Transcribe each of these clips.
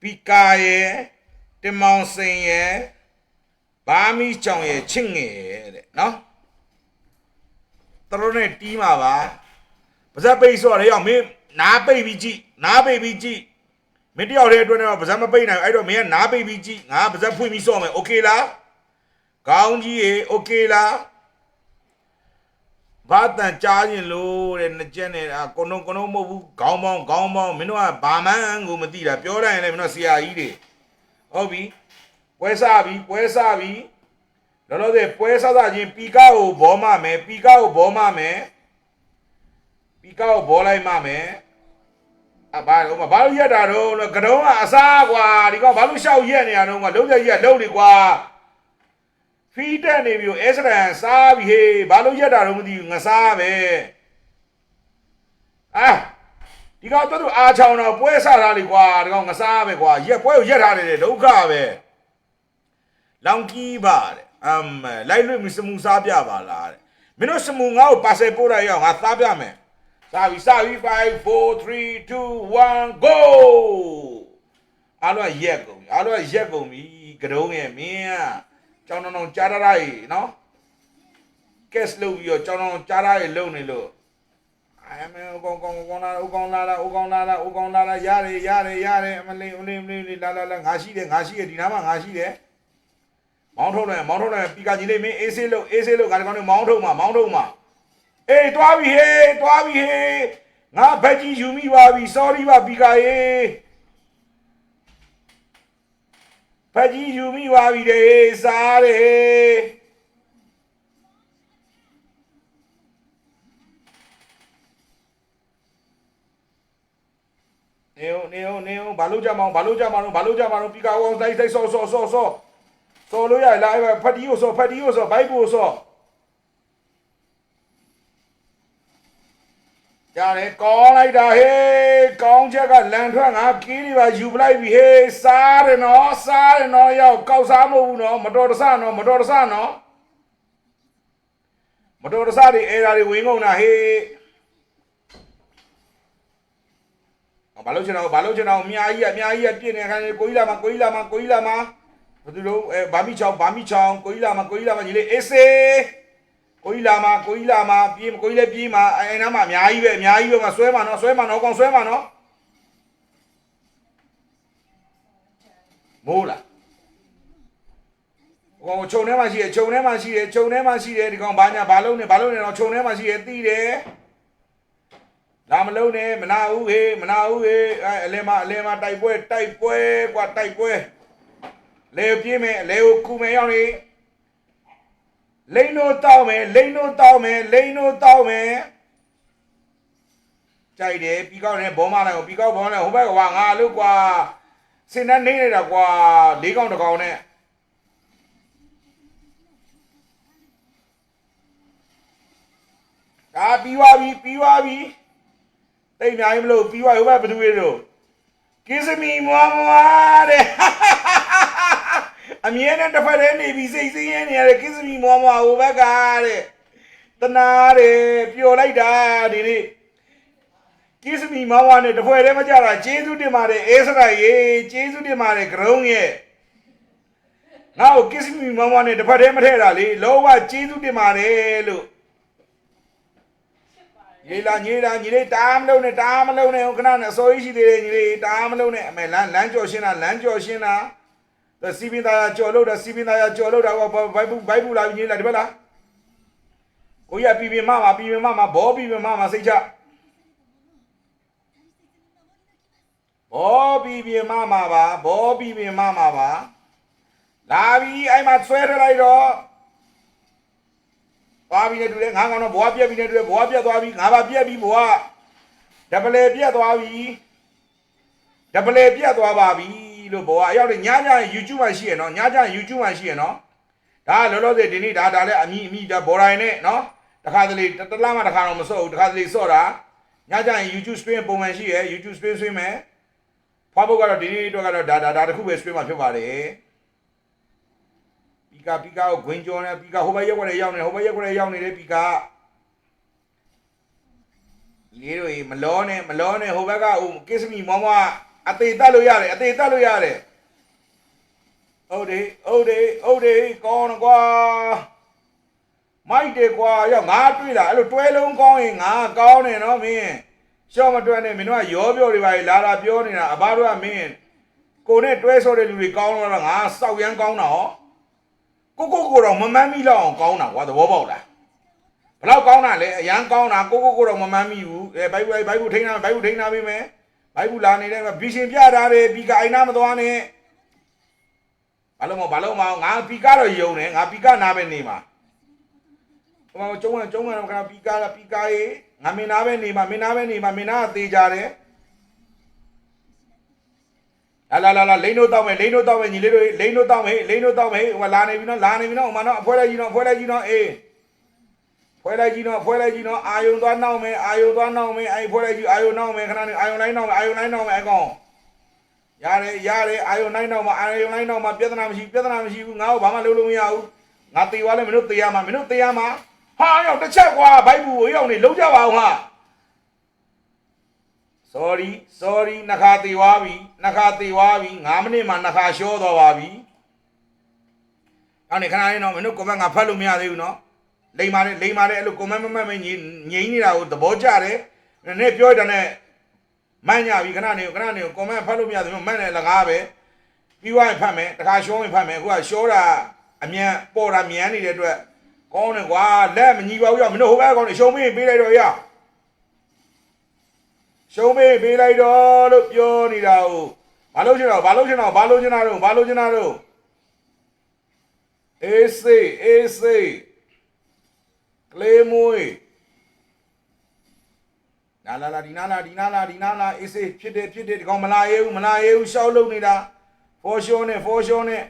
ပီကာရဲ့တင်မောင်စိန်ရဲ့ဘာမီချောင်ရဲ့ချစ်ငယ်ရဲ့တဲ့နော်တတော်နဲ့တီးမှာပါပါဇက်ပိတ်ဆိုရရောက်မင်းနားပိတ်ပြီးကြည့်နားပိတ်ပြီးကြည့်မင်းတယောက်တည်းအတွက်တော့ပါဇက်မပိတ်နိုင်ဘူးအဲ့တော့မင်းကနားပိတ်ပြီးကြည့်ငါပါဇက်ဖွင့်ပြီးစော့မယ်โอเคလားကောင်းကြီးရေโอเคလား ဘာတန်ကြားရင်လို့တဲ့နှစ်ကျက်နေတာကိုနုံကိုနုံမဟုတ်ဘူးခေါင်းပေါင်းခေါင်းပေါင်းမင်းတို့ကဘာမှန်းကိုမသိတာပြောတိုင်းလည်းမင်းတို့ဆရာကြီးတွေဟုတ်ပြီပွဲစားပြီပွဲစားပြီလောလောဆယ်ပွဲစားစားချင်းပီကာကိုဘောမမယ်ပီကာကိုဘောမမယ်ပီကာကိုဘောလိုက်မမယ်အဘာလို့မဘာလို့ရက်တာတော့ကတုံးကအစားကွာဒီကောင်ဘာလို့ရှောက်ရက်နေရတော့ကလုံးရက်ရက်လုံးနေကွာ ဖီးတက်နေပြီအဲစရန်စားပြီဟေးဘာလို့ရက်တာတော့မသိဘူးငစားပဲအာဒီကောင်တို့အားချောင်းတော့ပွဲဆတာလေကွာဒီကောင်ငစားပဲကွာရက်ပွဲကိုရက်ထားတယ်လေဒုက္ခပဲလောင်ကီးပါတဲ့အမ်လိုက်လွတ်မစမူစားပြပါလားတဲ့မင်းတို့စမူငါ့ကိုပါဆယ်ပို့ရရအောင်ငါစားပြမယ်စားပြီစားပြီ5 4 3 2 1 go အားလုံးကရက်ကုန်ပြီအားလုံးကရက်ကုန်ပြီကတုံးရဲ့မင်းက ကျောင်းတော်ကြားရတာရေနော်ကက်စ်လုပ်ပြီးတော့ကျောင်းတော်ကြားရရေလုံနေလို့အဲမင်းဥကောင်ကောင်ကောင်လာဥကောင်လာလာဥကောင်လာလာဥကောင်လာလာရတယ်ရတယ်ရတယ်အမလေးအလေးအလေးလာလာလာငါရှိတယ်ငါရှိတယ်ဒီနားမှာငါရှိတယ်မောင်းထုတ်တယ်မောင်းထုတ်တယ်ပီကာကြီးလေးမင်းအေးဆေးလို့အေးဆေးလို့ငါဒီကောင်နေမောင်းထုတ်မှာမောင်းထုတ်မှာအေးတွားပြီဟေးတွားပြီဟေးငါဘက်ကြီးယူမိပါပြီ sorry ပါပီကာရေ ဘက်ကြီးယူမိပါပြီတဲ့စားတယ်နေဦးနေဦးနေဦးဘာလို့ကြမအောင်ဘာလို့ကြမအောင်ဘာလို့ကြမအောင်ပီကာအောင်တိုက်တိုက်ဆော့ဆော့ဆော့ဆော့ဆော့လို့ရလာဖတ်တီကိုဆော့ဖတ်တီကိုဆော့ဘိုက်ကိုဆော့ ရတယ်ကောင်းလိုက်တာဟေးကောင်းချက်ကလန်ထွက်ငါကီးနေပါယူပလိုက်ပြီဟေးစားတယ်နော်စားတယ်နော်ရောက်ကောက်စားမဟုတ်ဘူးနော်မတော်တဆနော်မတော်တဆနော်မတော်တဆတွေအဲဒါတွေဝင်ကုန်တာဟေး။ဘာလို့ချင်တော့ဘာလို့ချင်တော့အများကြီးအများကြီးပြည့်နေခိုင်းကိုကြီးလာမကိုကြီးလာမကိုကြီးလာမဘာလို့လို့အဲဘာမီချောင်းဘာမီချောင်းကိုကြီးလာမကိုကြီးလာမညီလေးအေးစေး ကိုကြီးလာမကိုကြီးလာမပြေးကိုကြီးလည်းပြေးမအဲနားမှာအများကြီးပဲအများကြီးပဲမဆွဲမနော်ဆွဲမနော်ကောင်ဆွဲမနော်မိုးလားကောင်ခြုံထဲမှာရှိတယ်ခြုံထဲမှာရှိတယ်ခြုံထဲမှာရှိတယ်ဒီကောင်ဘာညာဘာလုံးနေဘာလုံးနေတော့ခြုံထဲမှာရှိတယ်တီးတယ် လာမလုံးနဲ့မနာဘူးဟေးမနာဘူးဟေးအဲအလဲမအလဲမတိုက်ပွဲတိုက်ပွဲกว่าတိုက်ပွဲလေပြေးမယ်လေကိုကူမယ်ရောက်နေ လိန်တို့တောက်မယ်လိန်တို့တောက်မယ်လိန်တို့တောက်မယ်ကြိုက်တယ်ပြီးကောက်နေဘောမလိုက်ကိုပြီးကောက်ဘောနဲ့ဟိုဘက်ကဝါငါလို့ကွာစင်နဲ့နေနေတာကွာလေးကောင်တစ်ကောင်နဲ့ဒါပြီးသွားပြီပြီးသွားပြီတိတ်အများကြီးမလို့ပြီးသွားဟိုဘက်ဘယ်သူတွေတို့ကစ္စမီမွားမွားတဲ့ အမြဲတမ်းတစ်ဖက်တည်းနေပြီးစိတ်ဆင်းရဲနေရတဲ့ကစ္စမီမွားမွားဟိုဘက်ကတဲ့တနာတယ်ပျော်လိုက်တာဒီနေ့ကစ္စမီမွားမွားနဲ့တစ်ဖွဲ့တည်းမကြတာကျေးဇူးတင်ပါတယ်အေးစရိုက်ရေကျေးဇူးတင်ပါတယ်ဂရုံးရဲ့ငါ့ကိုကစ္စမီမွားမွားနဲ့တစ်ဖက်တည်းမထည့်တာလေလောကကျေးဇူးတင်ပါတယ်လို့ညီလာညီလာညီလေးတားမလုံးနဲ့တားမလုံးနဲ့ခဏနဲ့အစိုးရရှိသေးတယ်ညီလေးတားမလုံးနဲ့အမေလမ်းလမ်းကြော်ရှင်းတာလမ်းကြော်ရှင်းတာသ စီပင်သားကြော်လို့တာစီပင်သားကြော်လို့တာဘိုက်ဘူးဘိုက်ဘူးလာညီလာဒီဘက်လားကိုရပြည်ပင်မမပြည်ပင်မမဘောပြည်ပင်မမစိတ်ချဘောပြည်ပင်မမပါဘောပြည်ပင်မမပါလာပြီအဲ့မှာဆွဲထလိုက်တော့သွားပြီနဲ့တူတယ်ငါကောင်တော့ဘွားပြက်ပြီနဲ့တူတယ်ဘွားပြက်သွားပြီငါပါပြက်ပြီဘွားဒပလေပြက်သွားပြီဒပလေပြက်သွားပါပြီ လို့ဘွားအရောက်တယ်ညညရင် YouTube မှာရှိရနော်ညညရင် YouTube မှာရှိရနော်ဒါကလောလောဆယ်ဒီနေ့ဒါဒါလည်းအမိအမိဒါဘော်ရိုင်းနဲ့နော်တခါတလေတလားမှတခါတော့မစော့ဘူးတခါတလေစော့တာညညရင် YouTube stream ပုံမှန်ရှိရ YouTube stream ဆွေးမယ်ဖွားဖို့ကတော့ဒီနေ့တော့ကတော့ဒါဒါဒါတစ်ခုပဲ stream မှာဖြစ်ပါတယ်ပီကာပီကာကိုဂွင်ကျော်နေပီကာဟိုဘက်ရက်ွက်လည်းရောက်နေဟိုဘက်ရက်ွက်လည်းရောက်နေတယ်ပီကာဒီလေးတို့ရေမလောနဲ့မလောနဲ့ဟိုဘက်ကဟိုကစ္စမီမောမော အသေးတက်လို့ရတယ်အသေးတက်လို့ရတယ်ဟုတ်တယ်ဟုတ်တယ်ဟုတ်တယ်ကောင်းတော့ကွာမိုက်တယ်ကွာရောက်ငါတွေ့လာအဲ့လိုတွဲလုံးကောင်းရင်ငါကောင်းတယ်နော်မင်းရှော့မတွဲနဲ့မင်းတို့ကရောပြောတွေပါလေလာလာပြောနေတာအဘတို့ကမင်းကိုနဲ့တွဲဆော့တဲ့လူတွေကောင်းတော့ငါစောက်ရမ်းကောင်းတာဟောကိုကိုကိုတော့မမန်းမိလောက်အောင်ကောင်းတာကွာသဘောပေါက်လားဘလောက်ကောင်းတာလဲအရန်ကောင်းတာကိုကိုကိုတော့မမှန်းမိဘူးအဲဘိုက်ဘိုက်ဘိုက်ဘူးထိန်းတာဘိုက်ဘူးထိန်းတာပေးမယ် ဘိုက်ဘူးလာနေတဲ့ဘီရှင်ပြထားတယ်ဘီကအိုင်နာမသွားနဲ့ဘာလို့မဘာလို့မငါဘီကတော့ယုံတယ်ငါဘီကနာပဲနေမှာဟိုမှာကျုံးကကျုံးကတော့ခါဘီကကဘီကရေငါမင်းနာပဲနေမှာမင်းနာပဲနေမှာမင်းနာကသေးကြတယ်လာလာလာလာလိန်တို့တောက်မယ်လိန်တို့တောက်မယ်ညီလေးတို့လိန်တို့တောက်မယ်လိန်တို့တောက်မယ်ဟိုလာနေပြီနော်လာနေပြီနော်ဟိုမှာနော်အဖွဲလိုက်ကြီးနော်အဖွဲလိုက်ကြီးနော်အေး ဖွဲလိုက်ကြီးတော့ဖွဲလိုက်ကြီးတော့အာယုံသွားနှောင်းမယ်အာယုံသွားနှောင်းမယ်အဲ့ဖွဲလိုက်ကြီးအာယုံနှောင်းမယ်ခဏနေအာယုံလိုက်နှောင်းမယ်အာယုံလိုက်နှောင်းမယ်အကောင်ရတယ်ရတယ်အာယုံလိုက်နှောင်းမှာအာယုံလိုက်နှောင်းမှာပြဿနာမရှိပြဿနာမရှိဘူးငါ့ကိုဘာမှလုပ်လို့မရဘူးငါတေသွားလဲမင်းတို့တေရမှာမင်းတို့တေရမှာဟာရောက်တစ်ချက်ကွာဘိုက်ဘူးကိုရောက်နေလုံးကြပါအောင်ဟာ sorry sorry နှခါတေသွားပြီနှခါတေသွားပြီ9မိနစ်မှနှခါရှောသွားပါပြီအဲ့ဒီခဏလေးတော့မင်းတို့ comment ငါဖတ်လို့မရသေးဘူးနော် လိမ်ပါတယ်လိမ်ပါတယ်အဲ့လိုကွန်မန့်မမတ်မငြိငြိနေတာကိုသဘောကျတယ်နည်းနည်းပြောရတဲ့နဲ့မန့်ညာပြီခဏနေခဏနေကွန်မန့်ဖတ်လို့မရသေးဘူးမန့်နဲ့လကားပဲပြီးွားရင်ဖတ်မယ်တခါရှောင်းရင်ဖတ်မယ်အခုကရှောတာအမြန်ပေါ်တာမြန်နေတဲ့အတွက်ကောင်းတယ်ကွာလက်မညီပါဘူးရမင်းတို့ဟိုဘက်ကောင်နေရှုံးပေးပေးလိုက်တော့ရရှုံးပေးပေးလိုက်တော့လို့ပြောနေတာကိုဘာလို့ချင်တော့ဘာလို့ချင်တော့ဘာလို့ချင်တာတော့ဘာလို့ချင်တာတော့အေးစေးအေးစေး ကလေးမွေးလာလာလာဒီနာလာဒီနာလာဒီနာလာအေးစေးဖြစ်တယ်ဖြစ်တယ်ဒီကောင်မလာရဲဘူးမလာရဲဘူးရှောက်လုံနေတာဖော်ရှောနဲ့ဖော်ရှောနဲ့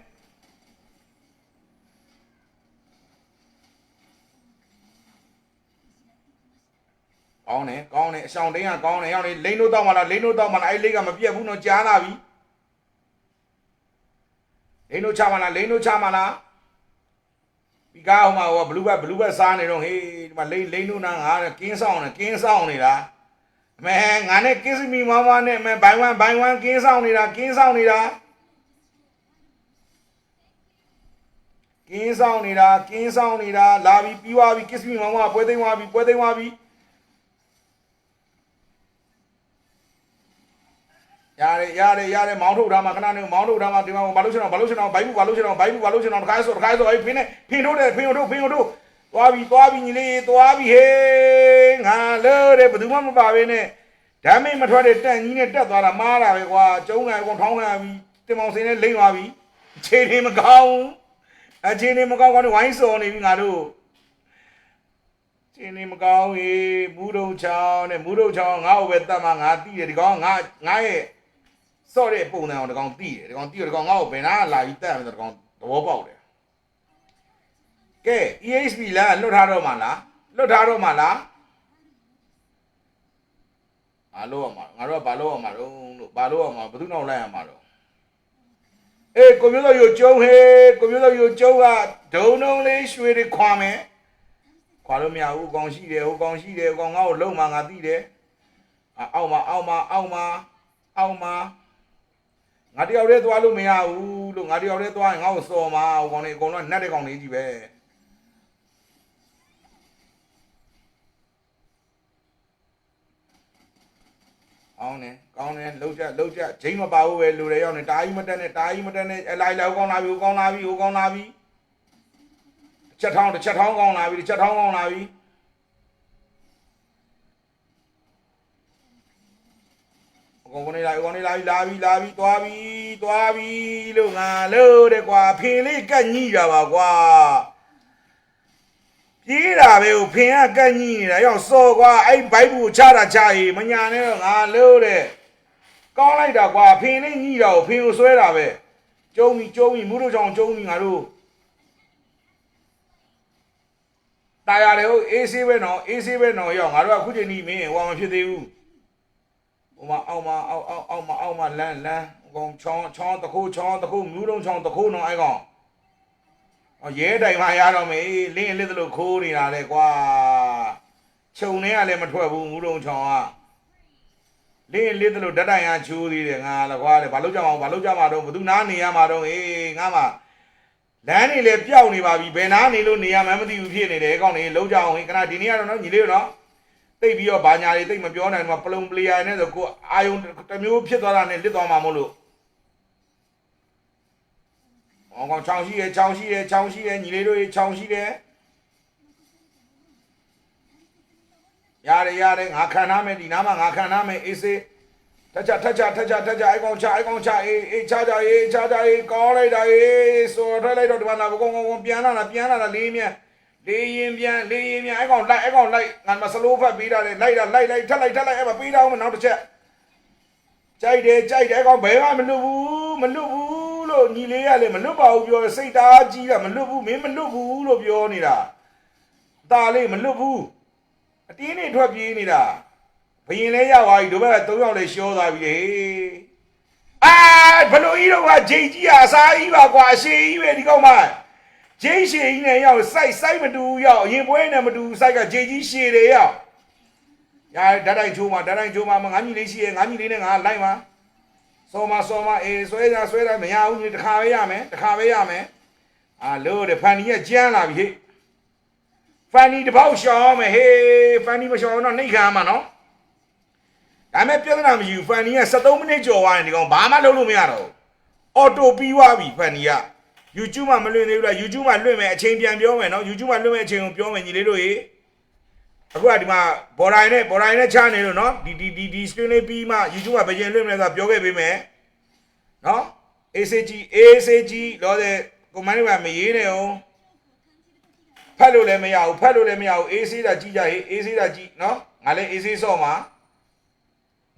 ကောင်းတယ်ကောင်းတယ်အဆောင်တင်းကကောင်းတယ်ရောက်နေလိန်တို့တော့မလားလိန်တို့တော့မလားအဲ့လေးကမပြတ်ဘူးနော်ကြားလာပြီလိန်တို့ချမလားလိန်တို့ချမလား ဒီကားဟိုမှာဟိုဘလူးဘက်ဘလူးဘက်စားနေတော့ဟေးဒီမှာလိမ့်လိမ့်တို့နာငါကင်းဆောင်နေကင်းဆောင်နေတာအမဲငါနဲ့ကစ္စမီမမနဲ့အမဲဘိုင်ဝမ်ဘိုင်ဝမ်ကင်းဆောင်နေတာကင်းဆောင်နေတာကင်းဆောင်နေတာကင်းဆောင်နေတာလာပြီးပြီးသွားပြီကစ္စမီမမပွဲသိမ်းသွားပြီပွဲသိမ်းသွားပြီ ရတယ်ရတယ်ရတယ်မောင်းထုတ်ထားမှာခဏနေမောင်းထုတ်ထားမှာဒီမှာဘာလို့ချင်တော့ဘာလို့ချင်တော့ဘိုက်ဘူးဘာလို့ချင်တော့ဘိုက်ဘူးဘာလို့ချင်တော့တခါဆိုတခါဆိုအဲ့ဖင်းနဲ့ဖင်းထုတ်တယ်ဖင်းထုတ်ဖင်းထုတ်သွားပြီသွားပြီညီလေးသွားပြီဟေးငါလို့တဲ့ဘယ်သူမှမပါဘဲနဲ့ဓာမိတ်မထွက်တဲ့တန့်ကြီးနဲ့တက်သွားတာမားတာပဲကွာကျုံးကန်ကောင်ထောင်းကန်ပြီတင်မောင်စင်းနဲ့လိမ့်သွားပြီအခြေအနေမကောင်းအခြေအနေမကောင်းကောင်းဝိုင်းစော်နေပြီငါတို့အခြေအနေမကောင်းဟေးမူးတုံချောင်းနဲ့မူးတုံချောင်းငါ့ကိုပဲတတ်မှငါသိတယ်ဒီကောင်ငါငါရဲ့ စော့တဲ့ပုံစံအောင်ဒီကောင်သိတယ်ဒီကောင်သိတယ်ဒီကောင်ငါ့ကိုဘယ်နာလာပြီးတတ်မယ်ဆိုဒီကောင်သဘောပေါက်တယ်ကဲ EHP လားလွတ်ထားတော့မှလားလွတ်ထားတော့မှလားဘာလို့ရမှာငါတို့ကဘာလို့ရမှာတော့လို့ဘာလို့ရမှာဘယ်သူနောက်လိုက်ရမှာတော့အေးကိုမျိုးတော်ယူကျုံဟေးကိုမျိုးတော်ယူကျုံကဒုံဒုံလေးရွှေတွေခွာမယ်ခွာလို့မရဘူးကောင်ရှိတယ်ဟိုကောင်ရှိတယ်ဟိုကောင်ငါ့ကိုလုံမှငါသိတယ်အောက်မှာအောက်မှာအောက်မှာအောက်မှာ ငါတယောက်တည်းသွားလို့မရဘူးလို့ငါတယောက်တည်းသွားရင်ငါ့ကိုစော်မှာဟိုကောင်တွေအကုန်လုံးနှက်တဲ့ကောင်တွေကြီးပဲကောင်းတယ်ကောင်းတယ်လှုပ်ချက်လှုပ်ချက်ချိန်မပါဘူးပဲလူတွေရောက်နေတာကြီးမတက်နဲ့တာကြီးမတက်နဲ့အလိုက်လိုက်ဟိုကောင်းလာပြီဟိုကောင်းလာပြီဟိုကောင်းလာပြီတစ်ချက်ထောင်းတစ်ချက်ထောင်းကောင်းလာပြီတစ်ချက်ထောင်းကောင်းလာပြီ အကောင်ကနေလာအကောင်နေလာပြီလာပြီလာပြီသွားပြီသွားပြီလို့ငါလို့တဲ့ကွာဖင်လေးကတ်ညိတာပါကွာပြေးတာပဲဟိုဖင်ကကတ်ညိနေတာရောက်စော်ကွာအဲ့ဘိုက်ဘူးချတာချရေးမညာနဲ့တော့ငါလို့တဲ့ကောင်းလိုက်တာကွာဖင်လေးညိတာကိုဖင်ကိုဆွဲတာပဲကျုံပြီကျုံပြီမူးတို့ချောင်းကျုံပြီငါတို့တာရတယ်ဟုတ်အေးဆေးပဲနော်အေးဆေးပဲနော်ရောက်ငါတို့ကအခုချိန်ကြီးမင်းဟိုမဖြစ်သေးဘူး ဟိုမှာအောက်မှာအောက်အောက်အောက်မှာအောက်မှာလမ်းလမ်းအကောင်ချောင်းချောင်းတခုချောင်းတခုမြူးလုံးချောင်းတခုနော်အဲ့ကောင်အော်ရဲတိုင်မှာရတော့မေးလင်းလစ်သလိုခိုးနေတာလေကွာခြုံနေကလည်းမထွက်ဘူးမြူးလုံးချောင်းကလင်းလေးတလို့ဓာတ်တိုင်အားချိုးသေးတယ်ငါလည်းကွာလေဘာလို့ကြမှာဘာလို့ကြမှာတော့ဘသူနားနေရမှာတော့အေးငါမှလမ်းနေလေပျောက်နေပါပြီဘယ်နားနေလို့နေရမှန်းမသိဘူးဖြစ်နေတယ်အကောင်နေလုံးကြအောင်ဟင်ခဏဒီနေ့ကတော့နော်ညီလေးတို့နော် တိတ်ပြီးတော့ဘာညာတွေတိတ်မပြောနိုင်ဘူးပလုံပလီယာနဲ့ဆိုကိုအာယုံတစ်မျိုးဖြစ်သွားတာနဲ့လစ်သွားမှာမို့လို့အော်ကောင်ချောင်းရှိတယ်ချောင်းရှိတယ်ချောင်းရှိတယ်ညီလေးတို့ရေချောင်းရှိတယ်ရတယ်ရတယ်ငါခံထားမယ်ဒီနားမှာငါခံထားမယ်အေးစေးထက်ချထက်ချထက်ချထက်ချအိုင်ကောင်ချအိုင်ကောင်ချအေးအေးချကြအေးချကြအေးကောင်းလိုက်တာအေးဆိုထွက်လိုက်တော့ဒီမှာလာကောင်းကောင်းပြန်လာတာပြန်လာတာလေးမြန် လေးရင်ပြန်လေးရင်ပြန်အိုင်ကောင်လိုက်အိုင်ကောင်လိုက်ငါမစလိုးဖတ်ပေးတာလေလိုက်တာလိုက်လိုက်ထက်လိုက်ထက်လိုက်အဲ့မှာပေးတာအောင်နောက်တစ်ချက်ကြိုက်တယ်ကြိုက်တယ်ကောင်ဘယ်မှမလွတ်ဘူးမလွတ်ဘူးလို့ညီလေးကလည်းမလွတ်ပါဘူးပြောစိတ်သားကြီးကမလွတ်ဘူးမင်းမလွတ်ဘူးလို့ပြောနေတာตาလေးမလွတ်ဘူးအတင်းနေထွက်ပြေးနေတာဘယင်လဲရသွားပြီတို့ဘက်က၃ယောက်လဲရှောသွားပြီလေအာဘလို့ကြီးတော့ကဂျိတ်ကြီးအစားကြီးပါကွာအရှိကြီးပဲဒီကောင်မ ဂျိတ်ရှိကြီးနဲ့ရောက်စိုက်စိုက်မတူရောက်အရင်ပွဲနဲ့မတူစိုက်ကဂျိတ်ကြီးရှည်တယ်ရောက်ညာဓာတ်တိုင်ချိုးမှာဓာတ်တိုင်ချိုးမှာငါညီလေးရှိရဲ့ငါညီလေးနဲ့ငါလိုက်မှာစောမစောမအေးဆွဲကြဆွဲတယ်မရဘူးညီတစ်ခါပဲရမယ်တစ်ခါပဲရမယ်အာလို့တဲ့ဖန်ကြီးကကြမ်းလာပြီဟဲ့ဖန်ကြီးတစ်ပေါက်ရှောင်းမယ်ဟေးဖန်ကြီးမရှောင်းတော့နှိတ်ခံမှာနော်ဒါမဲ့ပြဿနာမရှိဘူးဖန်ကြီးက73မိနစ်ကျော်သွားရင်ဒီကောင်ဘာမှလုပ်လို့မရတော့ဘူးအော်တိုပြီးသွားပြီဖန်ကြီးက YouTube မှာမလွှင့်သေးဘူးလား YouTube မှာလွှင့်မယ်အချိန်ပြန်ပြောမယ်နော် YouTube မှာလွှင့်မယ်အချိန်ကိုပြောမယ်ညီလေးတို့ရေအခုကဒီမှာဘော်တိုင်းနဲ့ဘော်တိုင်းနဲ့ချနေလို့နော်ဒီဒီဒီဒီ screen လေးပြီးမှ YouTube မှာဘယ်ချိန်လွှင့်မလဲဆိုတာပြောခဲ့ပေးမယ်နော် ACG ACG လောတဲ့ comment တွေမှာမရေးနဲ့အောင်ဖတ်လို့လည်းမရဘူးဖတ်လို့လည်းမရဘူး AC တာကြည့်ကြဟေး AC တာကြည့်နော်ငါလည်း AC ဆော့မှာ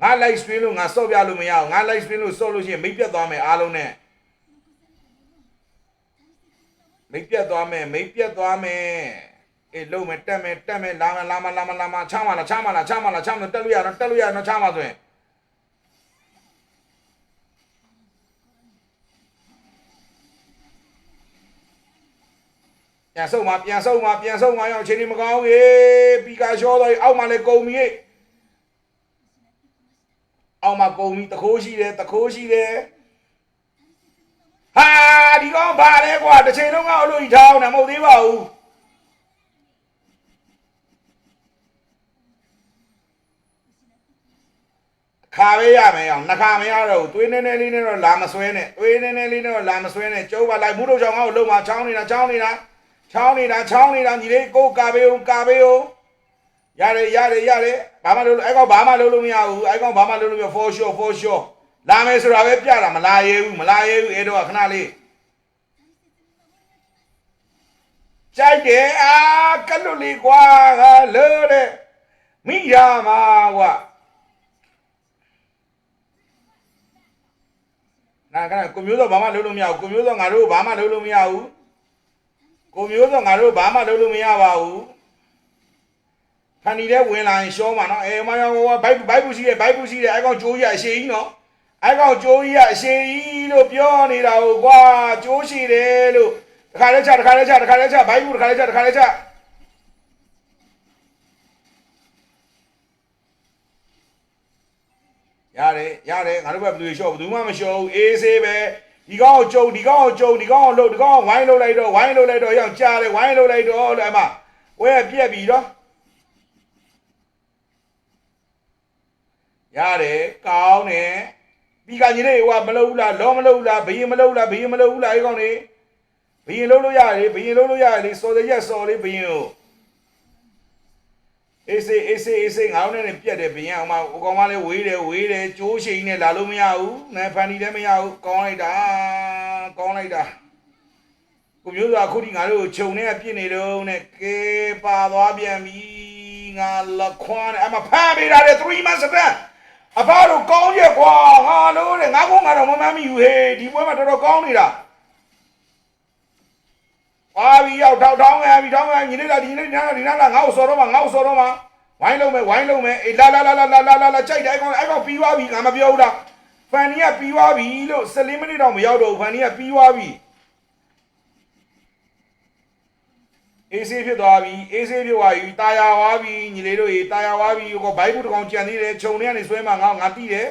ငါ live stream လို့ငါဆော့ပြလို့မရဘူးငါ live stream လို့ဆော့လို့ရှိရင်မိတ်ပြတ်သွားမယ်အားလုံးနဲ့ မိတ်ပြတ်သွားမယ်မိတ်ပြတ်သွားမယ်အေးလုံးမယ်တက်မယ်တက်မယ်လာမလာမလာမလာမချမလားချမလားချမလားချမလားတက်လို့ရတော့တက်လို့ရတော့ချမဆိုရင်ပြန်ဆုံးမှာပြန်ဆုံးမှာပြန်ဆုံးမှာရောက်ခြေနေမကောင်းရေပီကာလျှောသွားရေအောက်မှာလည်းကုန်ပြီရေအောက်မှာကုန်ပြီတခိုးရှိတယ်တခိုးရှိတယ် ဟာဒီကောင်ဘာလဲကွာတစ်ချိန်လုံးကအလို့ကြီးထောင်းနေမဟုတ်သေးပါဘူးခါပဲရမယ်အောင်နှခါမရတော့ဘူးသွေးနေနေလေးနဲ့တော့လာမဆွဲနဲ့သွေးနေနေလေးနဲ့တော့လာမဆွဲနဲ့ကျုပ်ပါလိုက်ဘူးတို့ချောင်းကောက်လုံးမှာချောင်းနေတာချောင်းနေတာချောင်းနေတာချောင်းနေတာညီလေးကိုကာပေးအောင်ကာပေးအောင်ရတယ်ရတယ်ရတယ်ဘာမှလုပ်လို့အဲ့ကောင်ဘာမှလုပ်လို့မရဘူးအဲ့ကောင်ဘာမှလုပ်လို့မရ for sure for sure လာမယ်ဆိုတာပဲပြတာမလာရဲဘူးမလာရဲဘူးအဲ့တော့ခဏလေးကြိုက်တယ်အာကလွတ်လေးကွာငါလို့တဲ့မိရမှာကွာနာကကိုမျိုးတော့ဘာမှလုပ်လို့မရဘူးကိုမျိုးတော့ငါတို့ဘာမှလုပ်လို့မရဘူးကိုမျိုးတော့ငါတို့ဘာမှလုပ်လို့မရပါဘူးဖန်ဒီတဲ့ဝင်လာရင်ရှောမှာနော်အဲမယောဘိုက်ဘိုက်ဘူးရှိတယ်ဘိုက်ဘူးရှိတယ်အဲကောင်ကြိုးကြီးအရှိကြီးနော် အဲ့ကောင်ကျိုးကြီးကအရှိကြီးလို့ပြောနေတာကိုကွာကျိုးရှိတယ်လို့တခါလဲချတခါလဲချတခါလဲချဘိုင်းဘူးတခါလဲချတခါလဲချရတယ်ရတယ်ငါတို့ကဘယ်သူရှော့ဘယ်သူမှမရှော့ဘူးအေးဆေးပဲဒီကောင်ကိုကြုံဒီကောင်ကိုကြုံဒီကောင်ကိုလှုပ်ဒီကောင်ကိုဝိုင်းလှုပ်လိုက်တော့ဝိုင်းလှုပ်လိုက်တော့ရောက်ကြားတယ်ဝိုင်းလှုပ်လိုက်တော့လို့အမဝဲပြက်ပြီတော့ရတယ်ကောင်းတယ် ပြီးကညီလေးဟိုကမလုပ်ဘူးလားလောမလုပ်ဘူးလားဘယင်မလုပ်ဘူးလားဘယင်မလုပ်ဘူးလားအဲ့ကောင်နေဘယင်လုပ်လို့ရတယ်ဘယင်လုပ်လို့ရတယ်လေစော်တဲ့ရက်စော်လေးဘယင်ကိုအေးစေးအေးစေးအေးစေးငါတို့နဲ့ပြက်တယ်ဘယင်အောင်မဟိုကောင်မလေးဝေးတယ်ဝေးတယ်ကျိုးရှိန်နဲ့လာလို့မရဘူးနိုင်ဖန်တီလည်းမရဘူးကောင်းလိုက်တာကောင်းလိုက်တာကိုမျိုးစွာခုဒီငါတို့ခြုံနေပြစ်နေတော့နဲ့ကဲပါသွားပြန်ပြီငါလခွမ်းနဲ့အမဖမ်းပေးတာလေ3 months back အဖတို့ကောင်းရက်ကွာငါလို့တဲ့ငါကငါတော့မမမီယူဟေးဒီပွဲမှာတော်တော်ကောင်းနေတာပါပြီရောက်ထောက်ထောင်းငါပြီထောင်းငါညီလေးလာဒီနေ့ဒီနားဒီနားလာငါ့ကိုစော်တော့မှာငါ့ကိုစော်တော့မှာဝိုင်းလုံးမယ်ဝိုင်းလုံးမယ်အေးလာလာလာလာလာလာလာကြိုက်တယ်အဲ့ကောင်အဲ့ကောင်ပြီးသွားပြီငါမပြောဘူးလားဖန်နီကပြီးသွားပြီလို့14မိနစ်တော့မရောက်တော့ဘူးဖန်နီကပြီးသွားပြီ အေးဆေးဖြစ်သွားပြီအေးဆေးဖြစ်သွားပြီတာယာဝါပြီညီလေးတို့ရေတာယာဝါပြီဟောဘိုက်ဘူးတကောင်ကြံသေးတယ်ခြုံထဲကနေဆွဲမှငါငါတိတယ်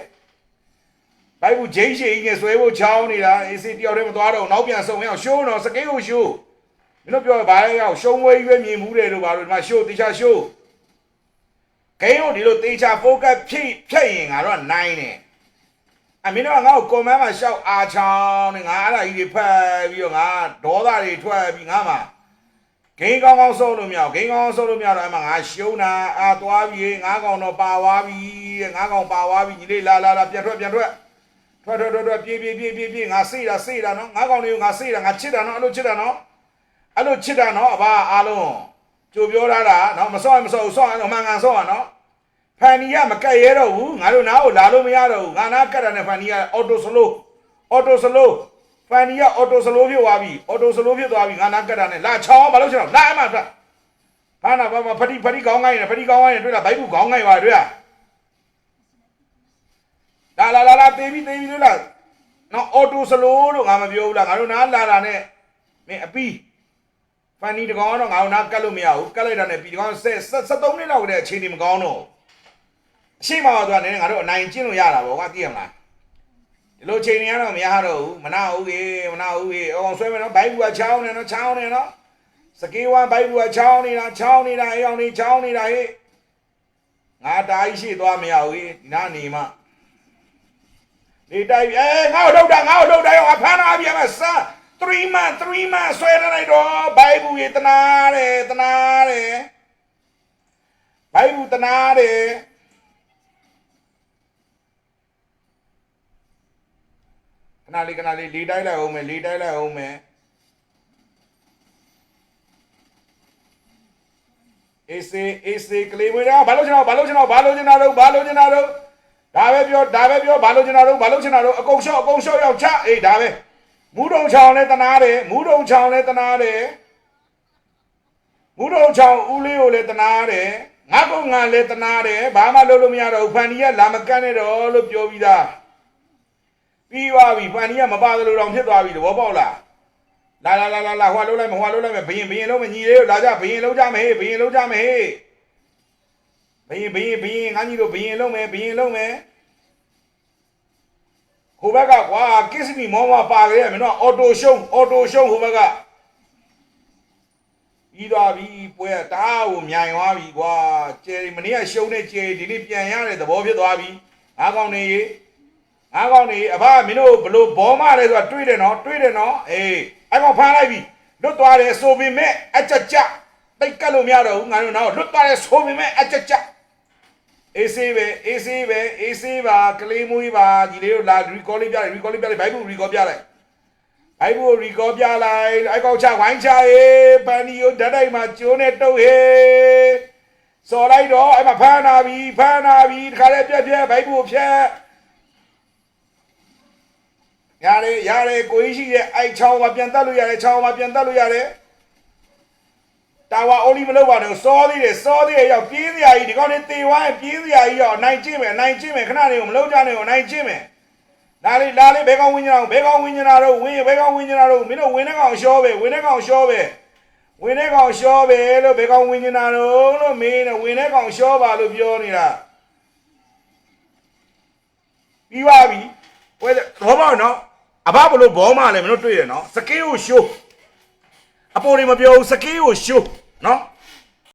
ဘိုက်ဘူးဂျိတ်ရှေကြီးနဲ့ဆွဲဖို့ချောင်းနေတာအေးဆေးတယောက်တည်းမသွားတော့နောက်ပြန်စုံရအောင်ရှိုးတော့စကိတ်ကိုရှိုးမင်းတို့ပြောဘာလဲရောက်ရှုံးဝဲရွေးမြင်မှုတယ်လို့ပါလို့ဒီမှာရှိုးတေချာရှိုးဂိမ်းကိုဒီလိုတေချာ focus ဖြည့်ဖြည့်ရင်ကတော့နိုင်တယ်အမင်းတို့ကငါ့ကို comment မှာရှောက်အားချောင်းနဲ့ငါအဲ့ဒါကြီးတွေဖတ်ပြီးတော့ငါဒေါသတွေထွက်ပြီးငါမှာ ဂိမ်းကောင်းကောင်းဆုံးလို့မရဘူးဂိမ်းကောင်းကောင်းဆုံးလို့မရတော့အမှငါရှုံးတာအာသွားပြီငါးကောင်တော့ပါသွားပြီတဲ့ငါးကောင်ပါသွားပြီညီလေးလာလာလာပြန်ထွက်ပြန်ထွက်ထွက်ထွက်ထွက်ထွက်ပြေးပြေးပြေးပြေးပြေးငါစိတ်တာစိတ်တာနော်ငါးကောင်တွေကိုငါစိတ်တာငါချစ်တာနော်အဲ့လိုချစ်တာနော်အဲ့လိုချစ်တာနော်အဘအားလုံးကြိုပြောထားတာနော်မစောရင်မစောဘူးစောရင်တော့မှန်ကန်စောရနော်ဖန်နီကမကက်ရဲတော့ဘူးငါတို့နားကိုလာလို့မရတော့ဘူးငါနားကက်တာနဲ့ဖန်နီကအော်တိုစလိုအော်တိုစလို ဖန်နီကအော်တိုစလိုဖြစ်သွားပြီအော်တိုစလိုဖြစ်သွားပြီငါနားကက်တာနဲ့လာချောင်းမလုပ်ချင်တော့လာအမှထွက်ဘာနာဘာမဖတိဖတိကောင်းကိုင်းနေဖတိကောင်းကိုင်းနေတွေ့လားဘိုက်ဘူးကောင်းကိုင်းပါတွေ့လားလာလာလာလာတေးပြီးတေးပြီးတွေ့လားနော်အော်တိုစလိုလို့ငါမပြောဘူးလားငါတို့နားလာတာနဲ့မင်းအပီးဖန်နီတကောင်ကတော့ငါတို့နားကတ်လို့မရဘူးကတ်လိုက်တာနဲ့ပြီးတကောင်ဆက်73နှစ်လောက်ကတည်းအချိန်ဒီမကောင်းတော့ဘူးအရှိမတော့သူကလည်းငါတို့အနိုင်ကျင့်လို့ရတာပေါ့ကွာသိရမလား ဒီလိုချိန်တွေကတော့မရတော့ဘူးမနာဘူးကေမနာဘူးကေအောင်ဆွဲမယ်နော်ဘိုက်ဘူးကချောင်းနေနော်ချောင်းနေနော်စကေးဝမ်ဘိုက်ဘူးကချောင်းနေတာချောင်းနေတာအေးအောင်နေချောင်းနေတာဟေ့ငါတားကြီးရှိသွားမရဘူးဒီနားနေမှနေတိုက်ပြီအဲငါ့ကိုလောက်တာငါ့ကိုလောက်တာရောအဖမ်းနာပြန်မစမ်း3 man 3 man ဆွဲနေတော့ဘိုက်ဘူးရေတနာတယ်တနာတယ်ဘိုက်ဘူးတနာတယ် ခဏလေးခဏလေးလေးတိုက်လိုက်အောင်မယ်လေးတိုက်လိုက်အောင်မယ်အေးစေးအေးစေးကလေးမွေးတာဘာလို့ကျွန်တော်ဘာလို့ကျွန်တော်ဘာလို့ကျွန်တော်တို့ဘာလို့ကျွန်တော်တို့ဒါပဲပြောဒါပဲပြောဘာလို့ကျွန်တော်တို့ဘာလို့ကျွန်တော်တို့အကုန်ရှော့အကုန်ရှော့ရောက်ချအေးဒါပဲမူးတုံချောင်းလဲတနာတယ်မူးတုံချောင်းလဲတနာတယ်မူးတုံချောင်းဦးလေးကိုလဲတနာတယ်ငါကောင်ငါလဲတနာတယ်ဘာမှလုပ်လို့မရတော့ဘူးဖန်ဒီကလာမကန့်နဲ့တော့လို့ပြောပြီးသား ပြီးသွားပြီဖန်ဒီကမပါသလိုတောင်ဖြစ်သွားပြီသဘောပေါက်လားလာလာလာလာလာဟွာလုံးလိုက်မဟွာလုံးလိုက်မဘယင်ဘယင်လုံးမညီလေးတို့လာကြဘယင်လုံးကြမဟေးဘယင်လုံးကြမဟေးဘယင်ဘယင်ဘယင်ငါညီတို့ဘယင်လုံးမယ်ဘယင်လုံးမယ်ဟိုဘက်ကကွာကစ်စမီမောင်းမပါခဲ့ရမင်းတို့အော်တိုရှုံးအော်တိုရှုံးဟိုဘက်ကပြီးသွားပြီပွဲကတားကိုမြိုင်သွားပြီကွာကျယ်မနေ့ကရှုံးတဲ့ကျယ်ဒီနေ့ပြန်ရတဲ့သဘောဖြစ်သွားပြီငါးကောင်နေရေ ငါးကောင်နေရေအဘမင်းတို့ဘလို့ဘောမလဲဆိုတာတွေးတယ်နော်တွေးတယ်နော်အေးအဲ့ကောင်ဖမ်းလိုက်ပြီလွတ်သွားတယ်ဆိုပေမဲ့အကြကြတိတ်ကတ်လို့မရတော့ဘူးငါတို့တော့လွတ်သွားတယ်ဆိုပေမဲ့အကြကြအေးဆေးပဲအေးဆေးပဲအေးဆေးပါကလေးမွေးပါဒီလေးတို့လာ recall လေးပြလိုက် recall လေးပြလိုက်ဘိုက်ဘူး recall ပြလိုက်ဘိုက်ဘူး recall ပြလိုက်အိုက်ကောက်ချဝိုင်းချရေးပန်ဒီကိုဓာတ်တိုက်မှာကျိုးနဲ့တုတ်ဟေးစော်လိုက်တော့အဲ့မှာဖမ်းနာပြီဖမ်းနာပြီတခါလေးပြက်ပြက်ဘိုက်ဘူးကိုဖြတ် ရတယ်ရတယ်ကိုကြီးရှိရဲ့အိုက်ချောင်းမှာပြန်တက်လို့ရတယ်ချောင်းမှာပြန်တက်လို့ရတယ်တာဝါအိုလီမလုပ်ပါနဲ့စောသေးတယ်စောသေးတယ်ရောက်ပြေးစရာကြီးဒီကောင်လေးတေဝိုင်းပြေးစရာကြီးရောက်နိုင်ကျင့်မယ်နိုင်ကျင့်မယ်ခဏနေကိုမလုပ်ကြနဲ့ကိုနိုင်ကျင့်မယ်လာလေးလာလေးဘဲကောင်ဝင်းကြအောင်ဘဲကောင်ဝင်းကြတာတော့ဝင်းဘဲကောင်ဝင်းကြတာတော့မင်းတို့ဝင်းတဲ့ကောင်ရှောပဲဝင်းတဲ့ကောင်ရှောပဲဝင်းတဲ့ကောင်ရှောပဲလို့ဘဲကောင်ဝင်းကြတာတော့လို့မင်းနဲ့ဝင်းတဲ့ကောင်ရှောပါလို့ပြောနေတာပြီးပါပြီဝဲတော့ပါနော် အဘဘလို့ဘောမလဲမင်းတို့တွေ့ရနော်စကေးကိုရှိုးအပေါ်တွေမပြောဘူးစကေးကိုရှိုးနော်